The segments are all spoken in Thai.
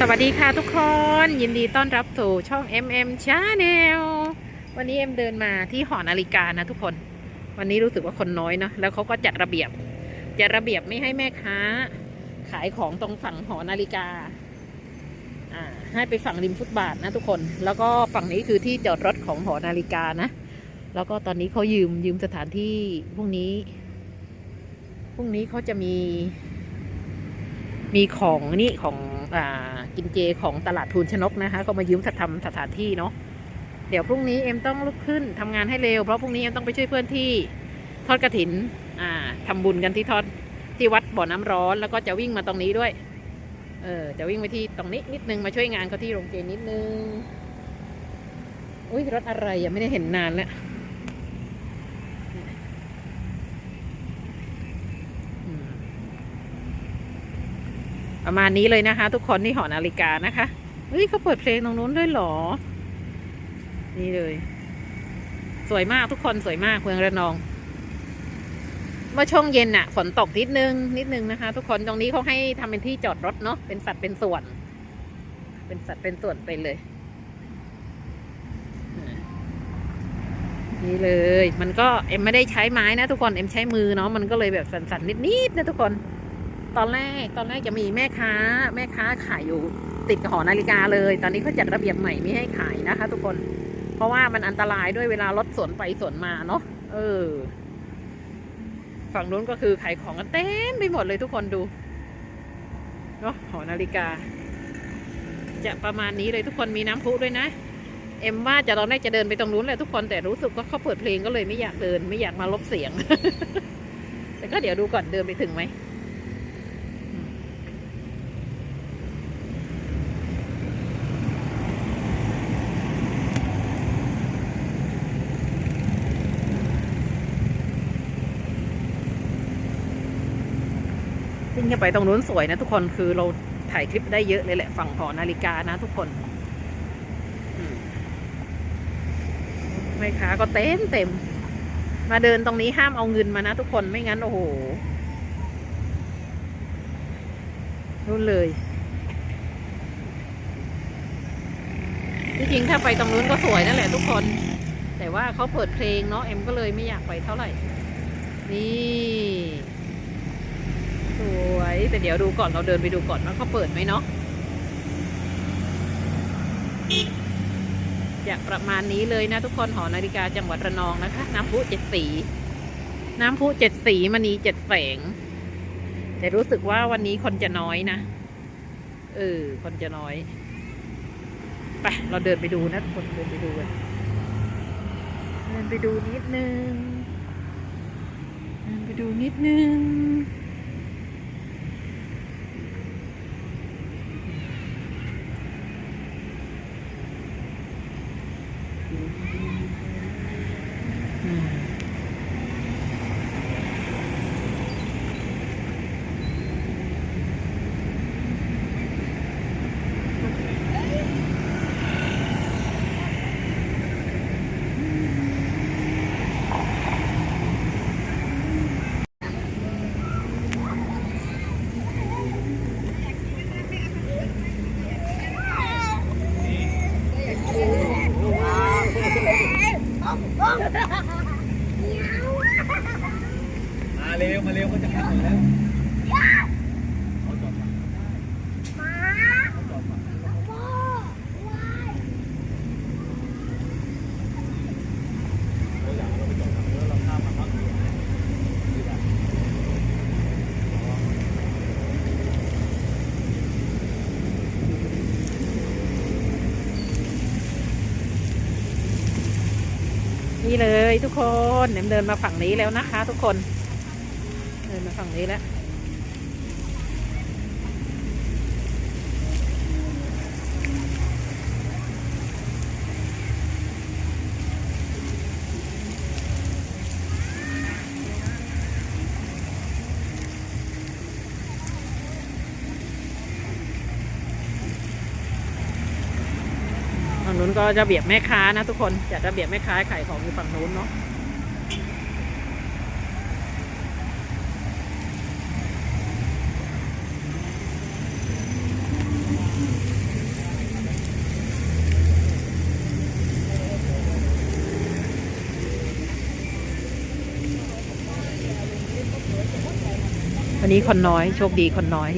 สวัสดีค่ะทุกคน ยินดีต้อนรับสู่ช่อง MM Channel วันนี้เอ็มเดินมาที่หอนาฬิกานะทุกคน วันนี้รู้สึกว่าคนน้อยเนาะแล้วเขาก็จัดระเบียบจัดระเบียบไม่ให้แม่ค้า ขายของตรงฝั่งหอนาฬิกาอ่าให้ไปฝั่งริมฟุตบาทนะทุกคน แล้วก็ฝั่งนี้คือที่จอดรถของหอนาฬิกานะ แล้วก็ตอนนี้เขายืมยืมสถานที่พรุ่งนี้พรุ่งนี้เขาจะมี มีของนี่ของอ่ากินเจของตลาดทูนชนกนะคะก็มายืมทำสถานที่เนาะเดี๋ยวพรุ่งนี้เอ็มต้องลุกขึ้นทำงานให้เร็วเพราะพรุ่งนี้เอ็มต้องไปช่วยเพื่อนที่ทอดกระถินอ่าทำบุญกันที่ทอดที่วัดบ่อน้ำร้อน แล้วก็จะวิ่งมาตรงนี้ด้วย เออจะวิ่งไปที่ตรงนี้นิดนึงมาช่วยงานเขาที่โรงเจนิดนึงอุ้ยรถอะไรยังไม่ได้เห็นนานแล้ว ประมาณนี้เลยนะคะ ทุกคนที่หอนาฬิกานะคะเฮ้ยเขาเปิดเพลงตรงนู้นด้วยหรอ นี่เลย สวยมากทุกคนสวยมากเมืองระนอง เมื่อช่วงเย็นน่ะฝนตกนิดนึงนิดนึงนะคะ ทุกคนตรงนี้เขาให้ทำเป็นที่จอดรถเนาะเป็นสัตว์เป็นส่วน เป็นสัตว์เป็นส่วนไปเลยนี่เลย มันก็เอ็มไม่ได้ใช้ไม้นะทุกคนเอ็มใช้มือเนาะมันก็เลยแบบสั่นๆนิดๆนะทุกคน ตอนแรกตอนแรกจะมีแม่ค้า แม่ค้าขายอยู่ติดกับหอนาฬิกาเลย ตอนนี้เขาจัดระเบียบใหม่ไม่ให้ขายนะคะ ทุกคน เพราะว่ามันอันตรายด้วยเวลารถสวนไปสวนมาเนาะเออ ฝั่งนู้นก็คือขายของกันเต็มไปหมดเลยทุกคนดูเนาะหอนาฬิกา จะประมาณนี้เลยทุกคนมีน้ำพุด้วยนะ เอ็มว่าจะตอนแรกจะเดินไปตรงนู้นแหละทุกคนแต่รู้สึกว่าเขาเปิดเพลงก็เลยไม่อยากเดิน ไม่อยากมาลบเสียง แต่ก็เดี๋ยวดูก่อนเดินไปถึงไหม วิ่งขึ้นไปตรงนู้นสวยนะทุกคนคือเราถ่ายคลิปได้เยอะเลยแหละฝั่งหอนาฬิกานะทุกคนอืมแม่ค้าก็เต็มเต็ม มาเดินตรงนี้ห้ามเอาเงินมานะทุกคนไม่งั้นโอ้โหนู่นเลยที่จริงถ้าไปตรงนู้นก็สวยนั่นแหละทุกคน แต่ว่าเขาเปิดเพลงเนาะเอ็มก็เลยไม่อยากไปเท่าไหร่ นี่ วย แต่เดี๋ยวดูก่อนเราเดินไปดูก่อนว่าเขาเปิดไหมเนาะจะประมาณนี้เลยนะทุกคนหอนาฬิกาจังหวัดระนองนะคะ น้ำพุเจ็ดสี น้ำพุเจ็ดสีมณีเจ็ดแสง แต่รู้สึกว่าวันนี้คนจะน้อยนะเออคนจะน้อยไปเราเดินไปดูนะทุกคนเดินไปดูกันเดินไปดูนิดนึงเดินไปดูนิดนึง อื เร็ว มาเร็วเขาจะขับอยู่แล้วเขาจอดฝั่งเขาจอดฝั่งเราอยากเราไปจอดฝั่งนู้นแล้วเราข้ามมาพักอยู่ดีกว่านี่เลยทุกคนเดินมาฝั่งนี้แล้วนะคะทุกคน เดินมาฝั่งนี้แล้วฝั่งนู้นก็จะเบียบแม่ค้านะทุกคนจัดระเบียบแม่ค้าขายของอยู่ฝั่งนู้นเนาะ วันนี้คนน้อย โชคดีคนน้อย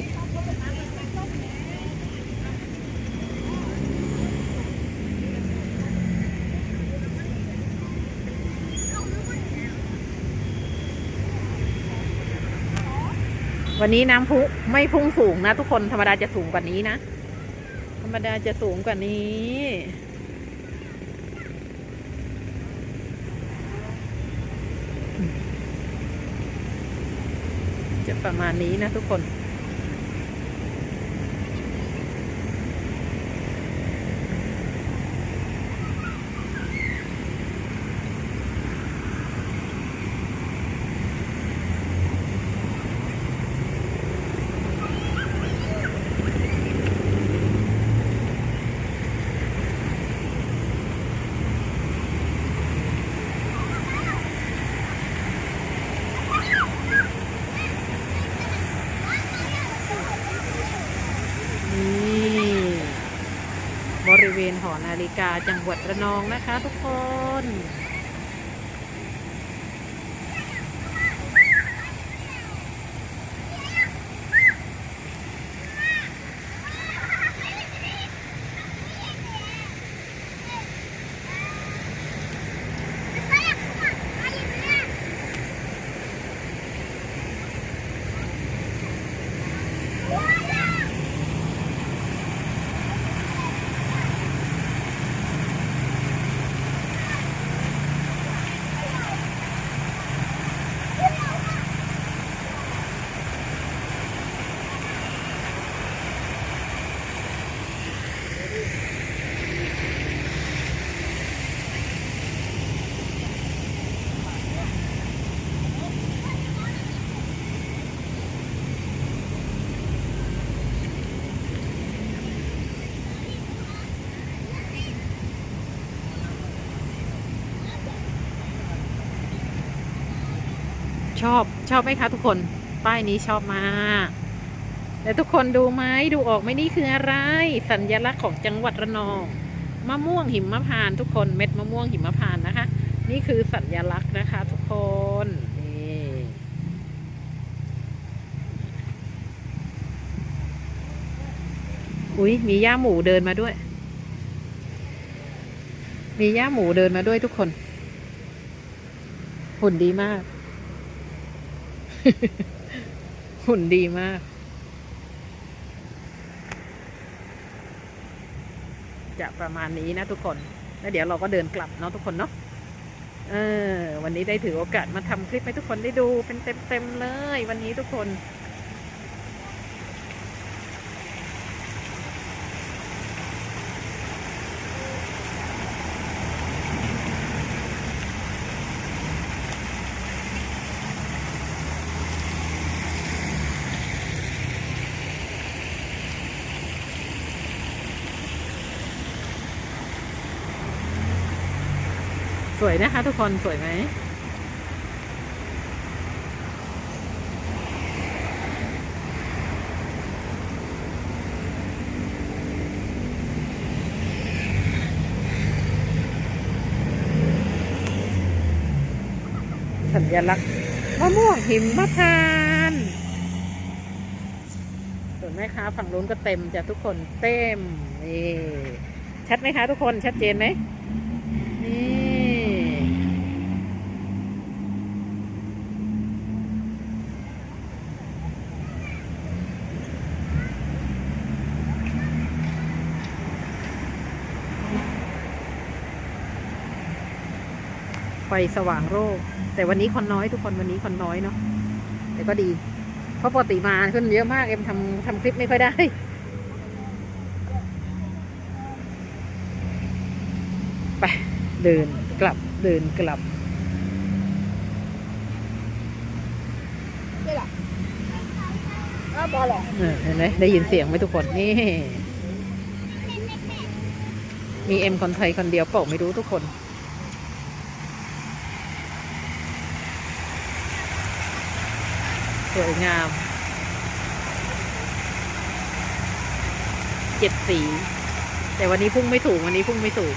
วันนี้น้ำพุไม่พุ่งสูงนะ ทุกคนธรรมดาจะสูงกว่านี้นะ ธรรมดาจะสูงกว่านี้ ประมาณนี้นะทุกคนบริเวณหอนาฬิกาจังหวัดระนองนะคะทุกคน ชอบชอบไหมคะทุกคน ป้ายนี้ชอบมากแต่ทุกคนดูไหมดูออกไหมนี่คืออะไร สัญลักษณ์ของจังหวัดระนองมะม่วงหิมพานต์ทุกคนเม็ดมะม่วงหิมพานต์นะคะ นี่คือสัญลักษณ์นะคะ ทุกคนนี่อุ้ยมีย่าหมูเดินมาด้วย มีย่าหมูเดินมาด้วยทุกคนหุ่นดีมาก หุ่นดีมาก จะประมาณนี้นะทุกคน แล้วเดี๋ยวเราก็เดินกลับเนาะทุกคนเนาะเออวันนี้ได้ถือโอกาสมาทำคลิปให้ทุกคนได้ดูเป็นเต็มๆเลย วันนี้ทุกคน สวยนะคะทุกคนสวยไหมสัญลักษณ์มะม่วงหิมพานต์ส่วนแม่ค้าฝั่งนู้นก็เต็มจ้ะทุกคนเต็มนี่ชัดไหมคะทุกคนชัดเจนไหม ไฟสว่างโรคแต่วันนี้คนน้อยทุกคนวันนี้คนน้อยเนาะแต่ก็ดี เพราะปกติมาขึ้นเยอะมากเอ็มทำทำคลิปไม่ค่อยได้ไปเดินกลับเดินกลับเห็นไหมได้ยินเสียงไหมทุกคนนี่มีเอ็มคนไทยคนเดียวเปล่าไม่รู้ทุกคน วยงาม เจ็ดสี แต่วันนี้พุ่งไม่ถูก วันนี้พุ่งไม่ถูก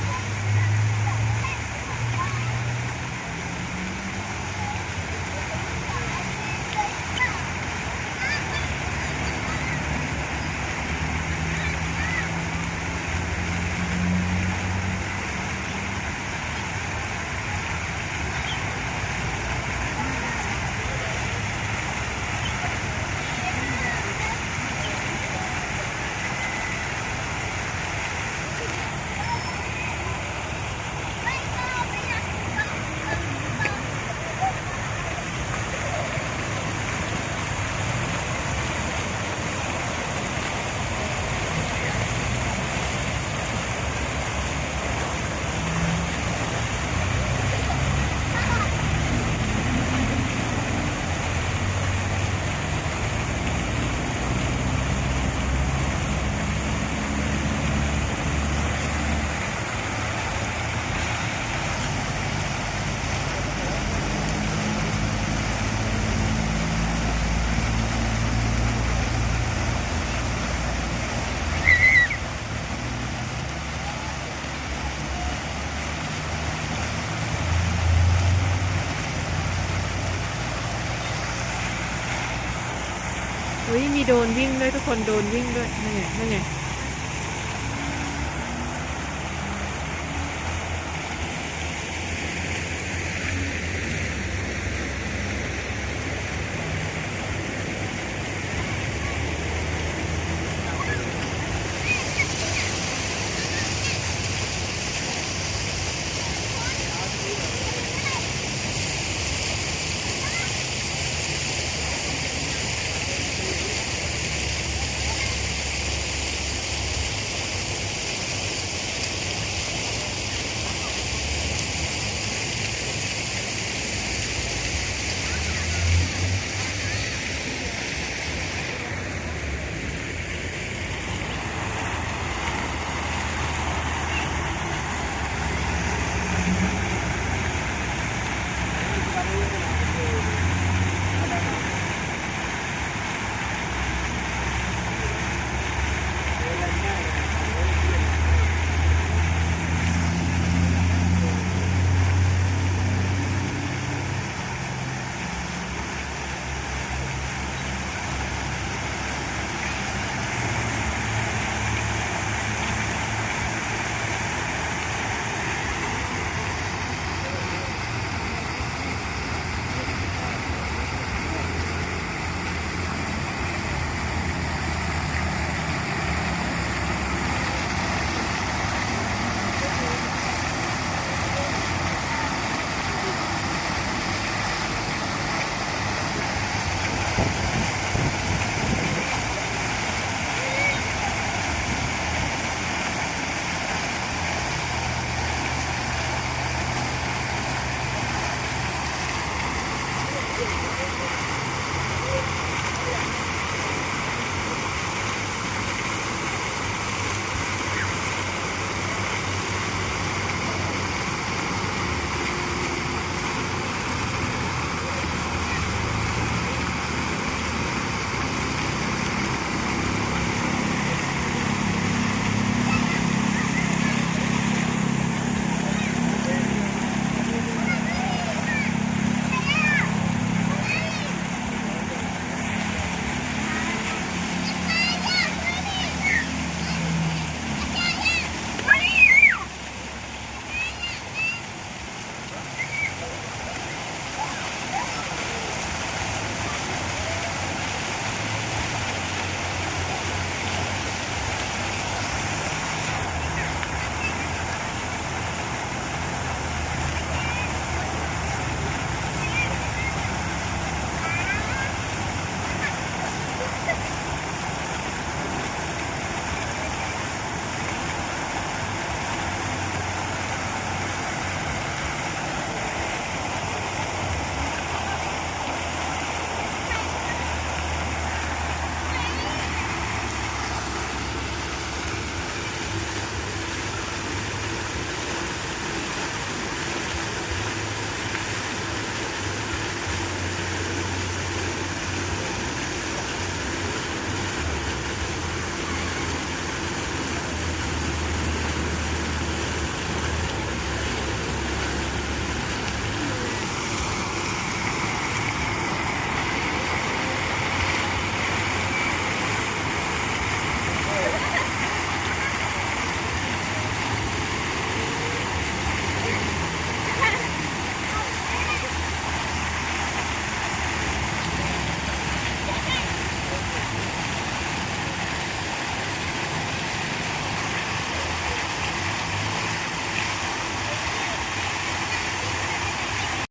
มีโดนวิ่งด้วยทุกคนโดนวิ่งด้วยนั่นไงนั่นไง